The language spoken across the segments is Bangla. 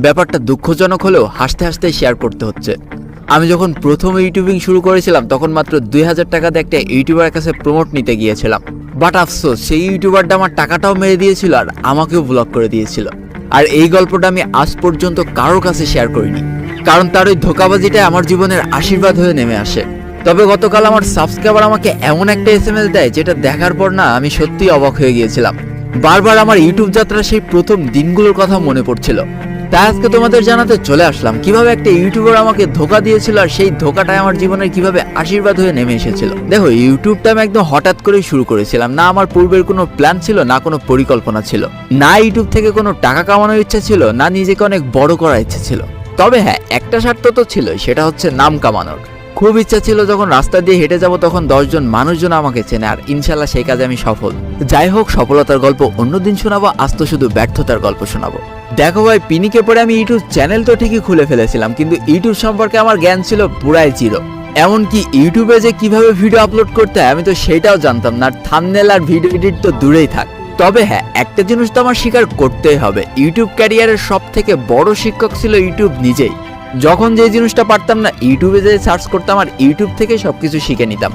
ব্যাপারটা দুঃখজনক হলেও হাসতে হাসতে শেয়ার করতে হচ্ছে। আমি যখন প্রথম ইউটিউবিং শুরু করেছিলাম, তখন মাত্র দুই হাজার টাকাতে একটা ইউটিউবারের কাছে প্রমোট নিতে গিয়েছিলাম। বাট আফসোস, সেই ইউটিউবারটা আমার টাকাটাও মেরে দিয়েছিল আর আমাকেও ব্লক করে দিয়েছিল। আর এই গল্পটা আমি আজ পর্যন্ত কারোর কাছে শেয়ার করিনি। কারণ তার ওই ধোকাবাজিটাই আমার জীবনের আশীর্বাদ হয়ে নেমে আসে। তবে গতকাল আমার সাবস্ক্রাইবার আমাকে এমন একটা এস দেয়, যেটা দেখার পর না আমি সত্যিই অবাক হয়ে গিয়েছিলাম। বারবার আমার ইউটিউব যাত্রা সেই প্রথম দিনগুলোর কথা মনে পড়ছিল। তাই আজকে তোমাদের জানাতে চলে আসলাম। কীভাবে একটা ইউটিউবার আমাকে ধোকা দিয়েছিল আর সেই ধোকাটাই আমার জীবনের কীভাবে আশীর্বাদ হয়ে নেমে এসেছিল। দেখো, ইউটিউবটা আমি একদম হঠাৎ করেই শুরু করেছিলাম। না আমার পূর্বের কোনো প্ল্যান ছিল, না কোনো পরিকল্পনা ছিল। না ইউটিউব থেকে কোনো টাকা কামানোর ইচ্ছা ছিল, না নিজেকে অনেক বড় করার ইচ্ছা ছিল। তবে হ্যাঁ একটা স্বার্থ তো ছিলই, সেটা হচ্ছে নাম কামানোর। খুব ইচ্ছা ছিল যখন রাস্তা দিয়ে হেঁটে যাব তখন দশজন মানুষজন আমাকে চেনে, আর ইনশাল্লাহ সেই কাজে আমি সফল। যাই হোক, সফলতার গল্প অন্যদিন শোনাবো আজ তো শুধু ব্যর্থতার গল্প শোনাবো। দেখো ভাই, পিনিকে পরে আমি ইউটিউব চ্যানেল তো ঠিকই খুলে ফেলেছিলাম, কিন্তু ইউটিউব সম্পর্কে আমার জ্ঞান ছিল পুরাই জিরো এমনকি ইউটিউবে যে কীভাবে ভিডিও আপলোড করতে হয়, আমি তো সেটাও জানতাম না থামনেল আর ভিডিও এডিট তো দূরেই থাক। তবে হ্যাঁ একটা জিনিস তো আমার স্বীকার করতেই হবে, ইউটিউব ক্যারিয়ারের সব থেকে বড় শিক্ষক ছিল ইউটিউব নিজেই। যখন যে জিনিসটা পারতাম না, ইউটিউবে যে সার্চ করতাম আর ইউটিউব থেকে সবকিছু শিখে নিতাম।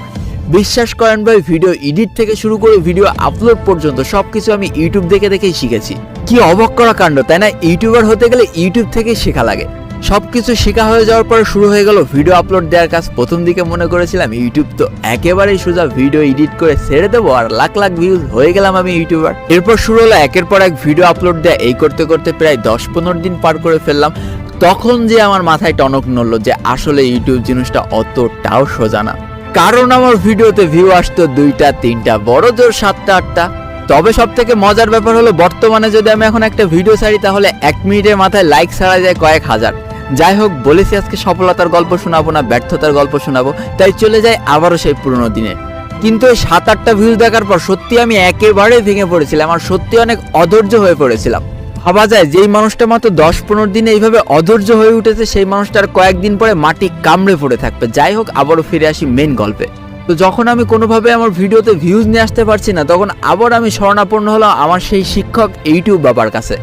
বিশ্বাস করেন ভাই ভিডিও এডিট থেকে শুরু করে ভিডিও আপলোড পর্যন্ত সবকিছু আমি ইউটিউব দেখে দেখেই শিখেছি। কি অবাক করা কাণ্ড, তাই না? ইউটিউবার হতে গেলে ইউটিউব থেকেই শেখা লাগে। সবকিছু শেখা হয়ে যাওয়ার পরে শুরু হয়ে গেল ভিডিও আপলোড দেওয়ার কাজ। প্রথম দিকে মনে করেছিলাম ইউটিউব তো একেবারেই সোজা ভিডিও এডিট করে ছেড়ে দেবো আর লাখ লাখ ভিউজ হয়ে গেলাম আমি ইউটিউবার। এরপর শুরু হলো একের পর এক ভিডিও আপলোড দেয়া। এই করতে করতে প্রায় দশ পনেরো দিন পার করে ফেললাম। তখন যে আমার মাথায় টনক নড়লো যে আসলে ইউটিউব জিনিসটা অতটাও সোজা না। কারণ আমার ভিডিওতে ভিউ আসতো দুইটা, তিনটা, বড় জোর সাতটা, আটটা। তবে সব থেকে মজার ব্যাপার হলো, বর্তমানে যদি আমি এখন একটা ভিডিও ছাড়ি, তাহলে এক মিনিটের মাথায় লাইক ছাড়া যায় কয়েক হাজার। যাই হোক, বলেছি আজকে সফলতার গল্প শোনাবো না, ব্যর্থতার গল্প শোনাবো, তাই চলে যাই আবারও সেই পুরনো দিনে। কিন্তু এই সাত, আটটা ভিউজ দেখার পর সত্যি আমি একেবারে ভেঙে পড়েছিলাম, আর সত্যি অনেক অধৈর্য হয়ে পড়েছিলাম। ভাবা যায়, যেই মানুষটা মাত্র দশ পনেরো দিনে এইভাবে অধৈর্য হয়ে উঠেছে, সেই মানুষটার কয়েকদিন পরে মাটি কামড়ে পড়ে থাকবে। যাই হোক, আবারও ফিরে আসি মেন গল্পে। তো যখন আমি কোনোভাবে আমার ভিডিওতে ভিউজ নিয়ে আসতে পারছি না, তখন আবার আমি শরণাপন্ন হলাম আমার সেই শিক্ষক ইউটিউব বাবার কাছে।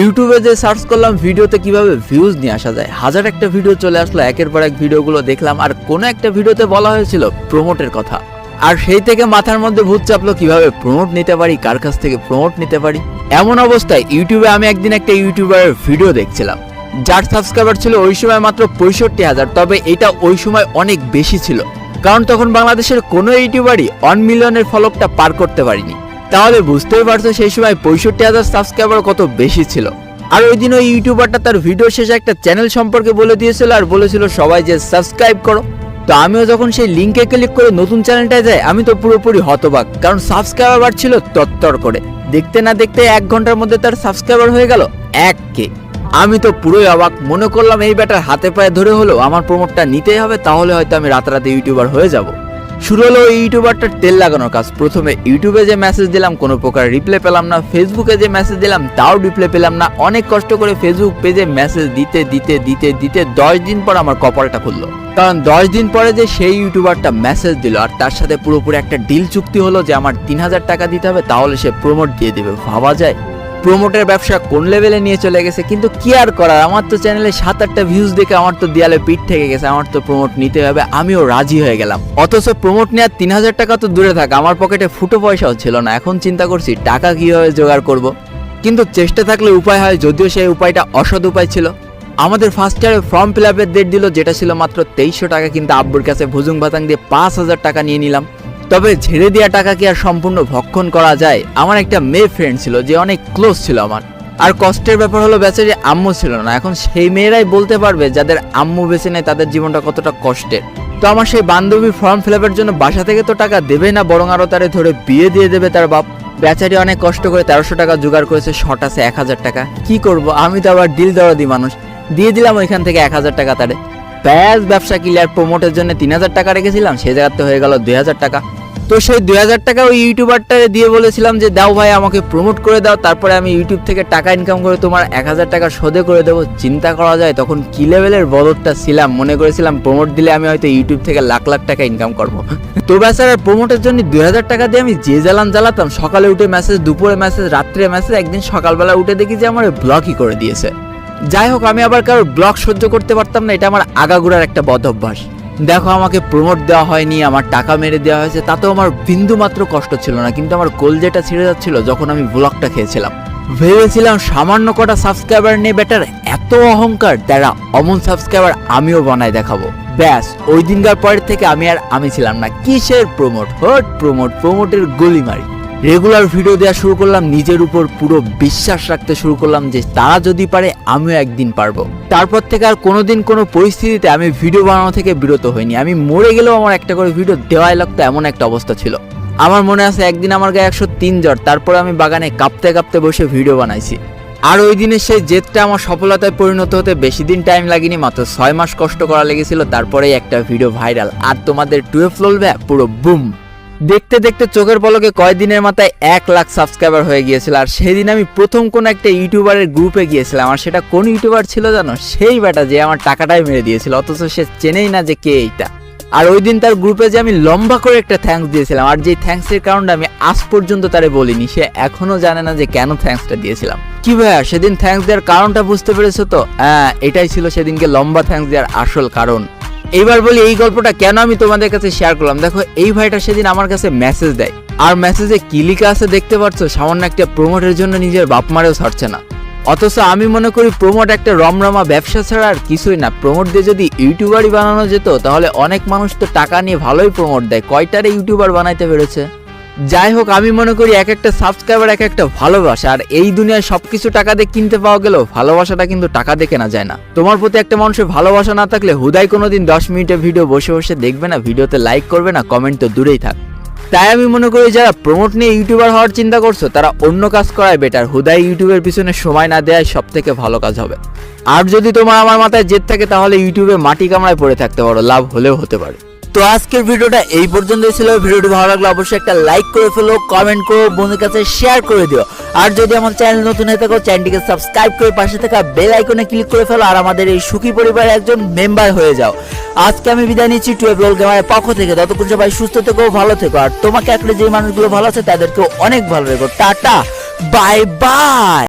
ইউটিউবে যে সার্চ করলাম, ভিডিওতে কীভাবে ভিউজ নিয়ে আসা যায়। হাজার একটা ভিডিও চলে আসলো, একের পর এক ভিডিওগুলো দেখলাম, আর কোনো একটা ভিডিওতে বলা হয়েছিল প্রমোটের কথা। আর সেই থেকে মাথার মধ্যে ভূত চাপলো কীভাবে প্রমোট নিতে পারি, কার কাছ থেকে প্রমোট নিতে পারি? এমন অবস্থায় ইউটিউবে আমি একদিন একটা ইউটিউবারের ভিডিও দেখছিলাম। যার সাবস্ক্রাইবার ছিল ওই সময় মাত্র পঁয়ষট্টি হাজার, তবে এটা ওই সময় অনেক বেশি ছিল। কারণ তখন বাংলাদেশের কোনো ইউটিউবারই ওয়ান মিলিয়নের ফলকটা পার করতে পারিনি। তাহলে বুঝতেই পারছ সেই সময় পঁয়ষট্টি হাজার সাবস্ক্রাইবার কত বেশি ছিল। আর ওই দিন ওই ইউটিউবারটা তার ভিডিও শেষে একটা চ্যানেল সম্পর্কে বলে দিয়েছিল আর বলেছিল সবাই যে সাবস্ক্রাইব করো। তো আমিও যখন সেই লিঙ্কে ক্লিক করে নতুন চ্যানেলটায় যাই, আমি তো পুরোপুরি হতবাক। কারণ সাবস্ক্রাইবার বাড়ছিল তত্তর করে। দেখতে না দেখতে এক ঘণ্টার মধ্যে তার সাবস্ক্রাইবার হয়ে গেল এক কে। আমি তো পুরোই অবাক। মনে করলাম এই ব্যাটার হাতে পায়ে ধরে হলেও আমার প্রমোটটা নিতেই হবে, তাহলে হয়তো আমি রাতারাতি ইউটিউবার হয়ে যাব। শুরু হলো ইউটিউবারটার তেল লাগানোর কাজ। প্রথমে ইউটিউবে যে মেসেজ দিলাম, কোনো প্রকার রিপ্লাই পেলাম না। ফেসবুকে যে মেসেজ দিলাম, তাও রিপ্লাই পেলাম না। অনেক কষ্ট করে ফেসবুক পেজে মেসেজ দিতে দিতে দিতে দিতে দশ দিন পর আমার কপালটা খুললো। কারণ দশ দিন পরে যে সেই ইউটিউবারটা মেসেজ দিল, আর তার সাথে পুরোপুরি একটা ডিল চুক্তি হলো যে আমার তিন হাজার টাকা দিতে হবে, তাহলে সে প্রমোট দিয়ে দেবে। ভাবা যায়। প্রমোটের ব্যবসা কোন লেভেলে নিয়ে চলে গেছে, কিন্তু কি আর করার? আমার তো চ্যানেলে সাত আটটা ভিউজ দেখে আমার তো দেয়ালে পিঠ থেকে গেছে, আমার তো প্রমোট নিতে হবে, আমিও রাজি হয়ে গেলাম। অথচ প্রমোট নেওয়ার তিন হাজার টাকা তো দূরে থাক, আমার পকেটে ফুটো পয়সাও ছিল না, এখন চিন্তা করছি টাকা কীভাবে জোগাড় করব। কিন্তু চেষ্টা থাকলে উপায় হয়, যদিও সেই উপায়টা অসৎ উপায় ছিল। আমাদের ফার্স্ট ইয়ারে ফর্ম ফিল আপের ডেট দিল, যেটা ছিল মাত্র তেইশশো টাকা, কিন্তু আব্বুর কাছে ভুজুং ভাতাং দিয়ে পাঁচ হাজার টাকা নিয়ে নিলাম। তবে ঝেড়ে দেওয়া টাকা কি আর সম্পূর্ণ ভক্ষণ করা যায়। আমার একটা মেয়ে ফ্রেন্ড ছিল যে অনেক ক্লোজ ছিল আমার। আর কষ্টের ব্যাপার হলো বেচারি আম্মু ছিল না। এখন সেই মেয়েরাই বলতে পারবে যাদের আম্মু বেছে নেয় তাদের জীবনটা কতটা কষ্টের। তো আমার সেই বান্ধবী ফর্ম ফিল জন্য বাসা থেকে তো টাকা দেবে না, বরং আরও তারে ধরে বিয়ে দিয়ে দেবে তার বাপ। বেচারি অনেক কষ্ট করে তেরোশো টাকা জোগাড় করেছে, শর্ট আছে এক হাজার টাকা। কি করব? আমি তো আবার ডিল দেওয়া দিই মানুষ। দিয়ে দিলাম ওইখান থেকে এক হাজার টাকা তারে। ব্যাস, ব্যবসা ক্লিয়ার প্রমোটের জন্য তিন হাজার টাকা রেখেছিলাম, সেই জায়গাতে হয়ে গেল দুই হাজার টাকা। তো সেই দুই হাজার টাকা ওই ইউটিউবারটা দিয়ে বলেছিলাম যে, দাও ভাই, আমাকে প্রমোট করে দাও, তারপরে আমি ইউটিউব থেকে টাকা ইনকাম করে তোমার এক হাজার টাকা শোধে করে দেবো। চিন্তা করা যায়, তখন কি লেভেলের বদরটা ছিলাম? মনে করেছিলাম প্রমোট দিলে আমি হয়তো ইউটিউব থেকে লাখ লাখ টাকা ইনকাম করব। তো বেচারার প্রমোটের জন্য দুই হাজার টাকা দিয়ে আমি যে জ্বালান জ্বালাতাম, সকালে উঠে মেসেজ দুপুরে মেসেজ রাত্রে মেসেজ একদিন সকালবেলা উঠে দেখি যে, আমার ব্লকই করে দিয়েছে। যাই হোক, আমি আবার কারোর ব্লগ সহ্য করতে পারতাম না, এটা আমার আগাগোড়ার একটা বদ অভ্যাস। দেখো, আমাকে প্রমোট দেওয়া হয়নি, আমার টাকা মেরে দেওয়া হয়েছে, তাতেও আমার বিন্দু মাত্র কষ্ট ছিল না, কিন্তু আমার কলজেটা ছিঁড়ে যাচ্ছিল যখন আমি ব্লগটা খেয়েছিলাম। ভেবেছিলাম সামান্য কটা সাবস্ক্রাইবার নিয়ে বেটার, এত অহংকার তারা অমন সাবস্ক্রাইবার আমিও বানায় দেখাবো। ব্যাস, ওই দিনকার পরের থেকে আমি আর আমি ছিলাম না। কিসের প্রমোট হট প্রমোট প্রমোটের গলি মারি রেগুলার ভিডিও দেওয়া শুরু করলাম, নিজের উপর পুরো বিশ্বাস রাখতে শুরু করলাম যে তারা যদি পারে, আমিও একদিন পারব। তারপর থেকে আর কোনোদিন কোনো পরিস্থিতিতে আমি ভিডিও বানানো থেকে বিরত হইনি। আমি মরে গেলেও আমার একটা করে ভিডিও দেওয়াই লাগতো, এমন একটা অবস্থা ছিল। আমার মনে আছে, একদিন আমার গায়ে একশো তিন জ্বর, তারপরে আমি বাগানে কাঁপতে কাঁপতে বসে ভিডিও বানাইছি। আর ওই দিনের সেই জেদটা আমার সফলতায় পরিণত হতে বেশি দিন টাইম লাগেনি, মাত্র ছয় মাস কষ্ট করা লেগেছিল, তারপরেই একটা ভিডিও ভাইরাল আর তোমাদের টুয়েলভ ললবে পুরো বুম দেখতে দেখতে চোখের পলকে কয়েকদিনের মাথায় এক লাখ সাবস্ক্রাইবার হয়ে গিয়েছিল, আর সেদিন আমি প্রথম কোন একটা ইউটিউবারের গ্রুপে গিয়েছিলাম, আর সেটা কোন ইউটিউবার ছিল জানো? সেই বেটা যে আমার টাকাটাই মেরে দিয়েছিল, অথচ সে চেনেই না যে কে এইটা। আর ওই দিন তার গ্রুপে যে আমি লম্বা করে একটা থ্যাঙ্কস দিয়েছিলাম, আর যে থ্যাঙ্কসের কারণটা আমি আজ পর্যন্ত তারে বলিনি, সে এখনও জানে না যে কেন থ্যাঙ্কসটা দিয়েছিলাম। কি ভাইয়া, সেদিন থ্যাঙ্কস দেওয়ার কারণটা বুঝতে পেরেছ তো? হ্যাঁ এটাই ছিল সেদিনকে লম্বা থ্যাঙ্কস দেওয়ার আসল কারণ। এইবার বলি এই গল্পটা কেন আমি তোমাদের কাছে শেয়ার করলাম? দেখো, এই ভাইটা সেদিন আমার কাছে মেসেজ দেয়। আর মেসেজে কি লিখা আছে দেখতে পাচ্ছ? সামান্য একটা প্রমোটের জন্য নিজের বাপ মারেও ছাড়ছে না। অথচ আমি মনে করি প্রমোট একটা রমরমা ব্যবসা ছাড়া আর কিছুই না। প্রমোট দিয়ে যদি ইউটিউবারই বানানো যেত, তাহলে অনেক মানুষ তো টাকা নিয়ে ভালোই প্রমোট দেয়। কয়টারে ইউটিউবার বানাইতে পেরেছে? যাই হোক, আমি মনে করি এক একটা সাবস্ক্রাইবার এক একটা ভালোবাসা, আর এই দুনিয়ায় সবকিছু টাকা দিয়ে কিনতে পাওয়া গেলেও ভালোবাসাটা কিন্তু টাকা দিয়ে কেনা যায় না। তোমার প্রতি একটা মানুষের ভালোবাসা না থাকলে হুদাই কোনোদিন দশ মিনিটের ভিডিও বসে বসে দেখবে না, ভিডিওতে লাইক করবে না কমেন্ট তো দূরেই থাক। তাই আমি মনে করি যারা প্রমোট নিয়ে ইউটিউবার হওয়ার চিন্তা করছ, তারা অন্য কাজ করায় বেটার হুদাই ইউটিউবের পিছনে সময় না দেওয়াই সব থেকে ভালো কাজ হবে। আর যদি তোমার আমার মাথায় জেদ থাকে, তাহলে ইউটিউবে মাটি কামড়ায় পড়ে থাকতে পারো, লাভ হলেও হতে পারে। তো আজকের ভিডিওটা এই পর্যন্তই ছিল। ভিডিওটি ভালো লাগলে অবশ্যই একটা লাইক করে ফেলো কমেন্ট করো বন্ধুর কাছে শেয়ার করে দিও। আর যদি আমার চ্যানেল নতুন হয়ে থাকো চ্যানেলটিকে সাবস্ক্রাইব করে পাশে থাকা বেল আইকনে ক্লিক করে ফেলো আর আমাদের এই সুখী পরিবারের একজন মেম্বার হয়ে যাও। আজকে আমি বিদায় নিচ্ছি টুয়েলভ রোল গেমারের পক্ষ থেকে। ততক্ষণ সবাই সুস্থ থেকো, ভালো থেকো। আর তোমাকে একটা যে মানুষগুলো ভালো আছে, তাদেরকেও অনেক ভালো রেখো। Tata bye bye